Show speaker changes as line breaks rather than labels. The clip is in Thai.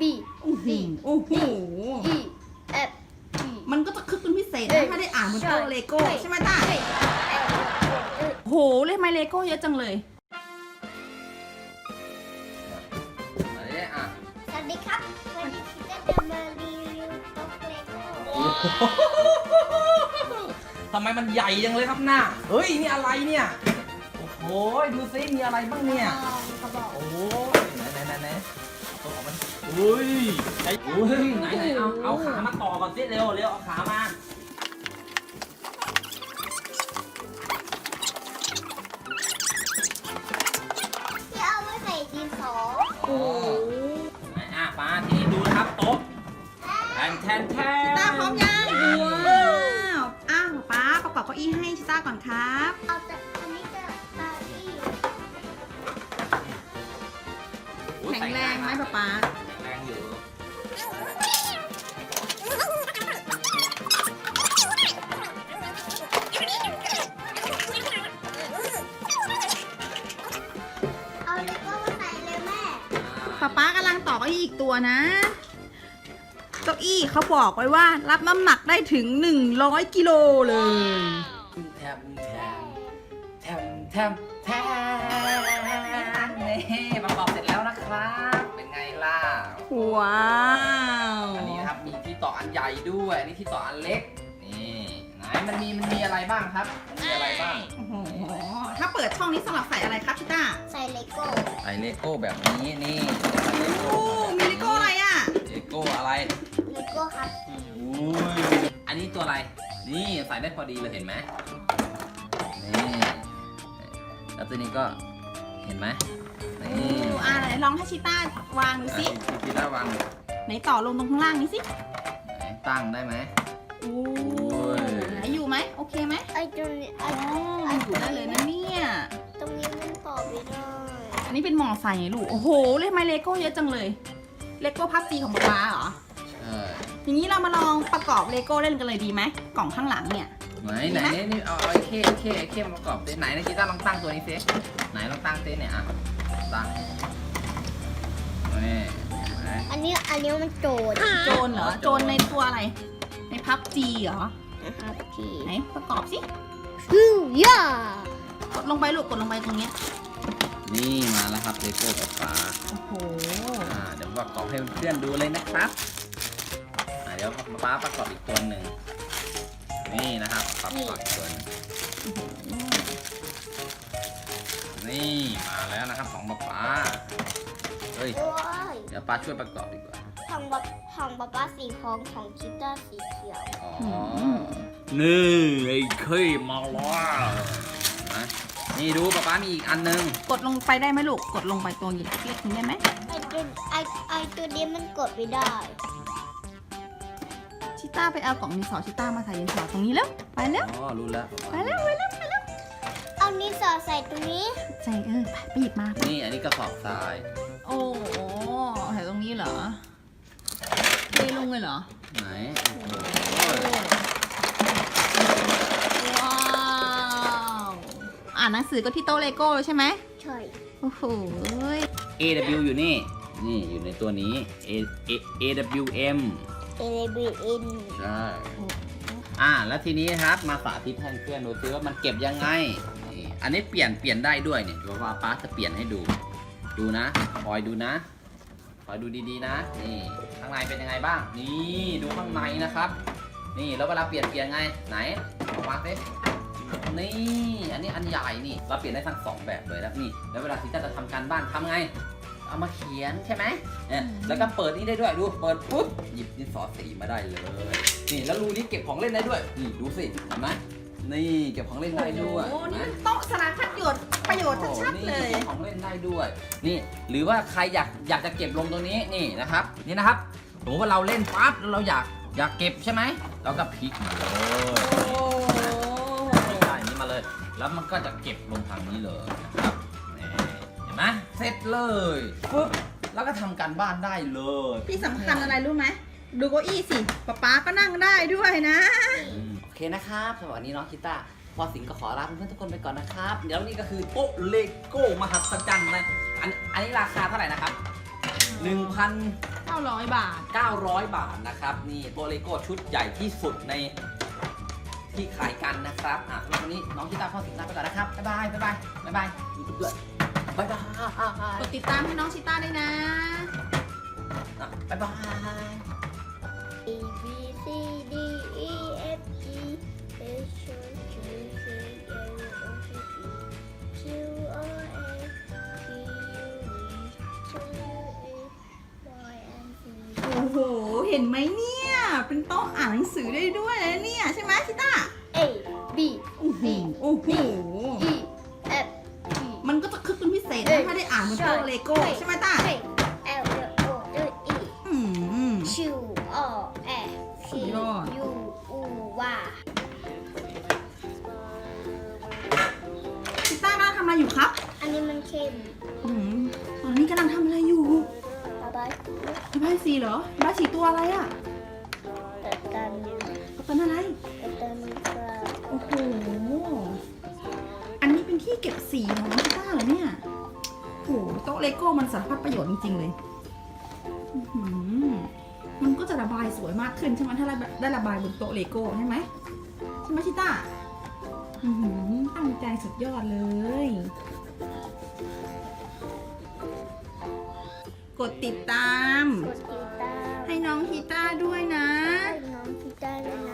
B
โอ้โห
D
โอ้โห
E F G
มันก็จะคึกเป็นพิเศษ
เอ้
นะ
ย
ถ้าได้อ่านบนโต๊ะ
ใช่
เลโก้
ใช่
ใช่ไหมต้า
H L O
โหเล่นไมเลโก้เยอะจังเลย
อันนี้อะ
สวัสดีครับ วันนี้คิดจะจะมารีวิวโต๊ะเลโก้
ทำไมมันใหญ่จังเลยครับหน้า เฮ้ย นี่อะไรเนี่ย โอ้โหดูซิมีอะไรบ้างเนี่ย
กระบอก
โอ้ยไหนไหนไหนไหนเอาตัวออกมันอุ้ยไอ้อุ้ยไหนไหนเอาเอาขามาต่อก่อนสิเร็วเร็วเอาขามา
ที่เอาไว้ใส่ดินสอ
โอ้ไหนอะป้าทีนี้ดูนะครับโต๊ะแทนแทนแทน
ต้าพร้อมยังว้าวอ้าวป๊าประกอบเก้าอี้ให้ชิต้าก่อนครับ
เอาจาก
ป๊าป๊า
แข็งแรงอยู่
เอาเลโก้มาใส่เลยแม่
ป๊าป๊ากำลังต่อเก้าอี้อีกตัวนะเก้าอี้เขาบอกไว้ว่า รับน้ำหนักได้ถึง 100 กิโลเลย
แทมแทมแทมแทมแทมนี่ประกอบเสร็จแล้วนะครับเป็นไงล่ะ
ว้าว
อันนี้นะครับมีที่ต่ออันใหญ่ด้วยอันนี้ที่ต่ออันเล็กนี่ไหนมันมีมันมีอะไรบ้างครับมันมีอะไรบ้าง
โอ้โห ถ้าเปิดช่องนี้สำหรับใส่อะไรครับชิต้า
ใส่เลโก้
ใส่เลโก้แบบนี้นี่ใส่เลโก้
โอ้มีเลโก้อะไรอะ
เลโก้อะไร
เลโก้ครับ
อุ้ยอันนี้ตัวอะไรนี่ใส่ได้พอดีเลยเห็นไหมนี่แล้วตัวนี้ก็เห็นไหมนี่
ดูอ่าไหนลองให้ชิต้าวางดูสิ
อะทีละวาง
ไหนต่อลงตรงข้างล่างนี้สิ
ไหนตั้งได้ไหม
โอ้
ย
ไหนอยู่ไหมโอเคไหม
ไอ้ตรงนี้ไอ้
อ๋ออยู่ได้เลยนะเนี่ย
ตรงนี้มันต่อไม่ได้
อันนี้เป็นหมอใส่ไงลูกโอ้โหเล่นไมเลโก้เยอะจังเลยเลโก้พับจีของป๊าป๊าเหรอ
ใช่
อย่างนี้เรามาลองประกอบเลโก้เล่นกันเลยดีไหมกล่องข้างหลังเนี่ย
ไหนไหนนี่นี่เอาเอาไอ้เข้ไอ้เข้ไอ้เข้มาประกอบสิไหนนะกีตาร์ลองตั้งตัวนี้สิไหนลองตั้งสิเนี่ยอะ ตั้งนี่ไหน
อันนี้อันนี้มันโจด
โจนเหรอ โจนในตัวอะไร ในพับจีเหรอ
นะครับพี่
ไหนประกอบสิ
ฮู้ย่าก
ดลงไปลูก กดลงไปตรงเนี้ย
นี่มาแล้วครับเลโก้กับฟ้า
โอ้โห
อ่าเดี๋ยวประกอบให้เพื่อนๆดูเลยนะครับอ่าเดี๋ยวฟ้าประกอบอีกตัวหนึ่งนี่นะครับประกอบอีกตัวหนึงนี่มาแล้วนะครับของป๊าป๊า เฮ้ย
โอ้ย
เดี๋ยวป้าช่วยประกอบดีกว่า
ของบ๊อบของบ๊อบป้าสีทองของชิต้าสีเขียว
อ๋อ
ม
นี่ไอ้เคยมาแล้วนะนี่ดูป๊าป๊ามีอีกอันหนึง
กดลงไปได้ไหมลูก กดลงไปตัวเล็กๆนี้ได้ไหม
ไอตัวไอไอตัวนี้มันกดไม่ได้
ชิต้าไปเอากล่องดินสอชิต้ามาใส่ดินสอตรงนี้แล้ว ไปแล้ว
อ๋อ รู้แล้วป๊า
ไป
ป๊า
แล้วไปแล้วไปแล้ว
เอานี้สอดใส่ตรงนี้
ใส่เออไปไปหยิบมา
นี่อันนี้กระสอบทราย
โอ้โหใส่ตรงนี้เหรอเทลงเลยเหรอ
ไหนโอ้โห
ว้าวอ่านหนังสือก็ที่โต๊ะเลโก้เลยใช่ไหม
ใช่
โอ้โห
AW อยู่นี่ นี่อยู่ในตัวนี้ A A AWM
เอบีอิน
ใช่อ่าแล้วทีนี้ครับมาสาธิตให้เพื่อนดูซิว่ามันเก็บยังไงนี่ อันนี้เปลี่ยนเปลี่ยนได้ด้วยเนี่ยเดี๋ยวว่าป้าจะเปลี่ยนให้ดู ดูนะคอยดูนะคอยดูดีๆนะ นี่ข้างในเป็นยังไงบ้าง นี่ดูข้างในนะครับ นี่แล้วเวลาเปลี่ยนเปลี่ยนไงไหนออกมาสินี่อันนี้อันใหญ่นี่เราเปลี่ยนได้ทั้งสองแบบเลยแล้วนี่แล้วเวลาที่จะทำการบ้านทำไง เอามาเขียนใช่ไหมเนี่ยแล้วก็เปิดนี่ได้ด้วยดูเปิดปุ๊บหยิบดินสอสีมาได้เลย นี่แล้วรูนี้เก็บของเล่นได้ด้วยนี่ดูสิเห็นไหม นี่เก็บของเล่นได้ด้วย
โอ้โหนี่
เห็นไหม
มันโต๊ะสารพัดประโยชน์ประโยชน์ชัดๆเลย
โอ้โหนี่ก็บของเล่นได้ด้วย นี่ หรือว่าใครอยากอยากจะเก็บลงตรงนี้นี่นะครับ นี่นะครับสมมติว่าเราเล่นปั๊บแล้วเราอยากอยากเก็บใช่ไหมเราก็พลิกมาเลย
โอ้โห
พลิกได้อย่างนี้มาเลย แล้วมันก็จะเก็บลงทางนี้เลยนะครับนี่เห็นไหมเสร็จเลยปุ๊บแล้วก็ทำการบ้านได้เลย
ที่สำคัญอะไรรู้ไหม ดูเก้าอี้สิป๊าป๊าก็นั่งได้ด้วยนะ
โอเค นะครับสำหรับวันนี้น้องคิต้าพอสิงห์ก็ขอลาเพื่อนๆทุกคนไปก่อนนะครับ เดี๋ยวนี่ก็คือโต๊ะเลโก้มหัศจรรย์นะอันอันนี้ราคาเท่าไหร่นะครับ1,000
เก้
900 บาท
900 บาทนะครับ นี่ตัวเลโก้ชุดใหญ่ที่สุดในที่ขายกันนะครับ อะสำหรับวันนี้น้องชิตาพ่อสิงห์ลาไปก่อนนะครับ บ๊ายบายบ๊ายบายบ๊ายบายยูทูบด้วยบ๊ายบาย
กดติดตามให้น้องชิต้าด้วยนะ
อะบ๊ายบาย
A B C D E F
โอ้โห เห็นไหมเนี่ย เป็นโต๊ะอ่านหนังสือได้ด้วยนะเนี่ยใช่ไหมชิต้า
A B
โอ้โห โอ้โห
E F G
มันก็จะคึกเป็นพิเศษนะถ้าได้อ่านบนโต๊ะเลโก้ใช่ไหม อะไรอยู่ครับ
อันนี้มันเค็ม
อืมตอนนี้กำลังทำอะไรอยู่
บ๊ายบาย
ระบายสีเหรอระบายสีตัวอะไรอะ
แต่ตัน
กัปตันอะไร
แต่ตันก็
โอ้โหอันนี้เป็นที่เก็บสีของน้องชิต้าเหรอเนี่ยโอ้โหโต๊ะเลโก้มันสารพัดประโยชน์จริงๆเลยอื้อหือมันก็จะระบายสวยมากขึ้นใช่ไหมถ้าได้ได้ระบายบนโต๊ะเลโก้ใช่ไหมใช่ไหมชิต้าอื้อหือ ตั้งใจสุดยอดเลย กดติดตาม
ให้น้องฮิต้าด้
วยนะ ให
้น้องฮีต้าด้วยนะ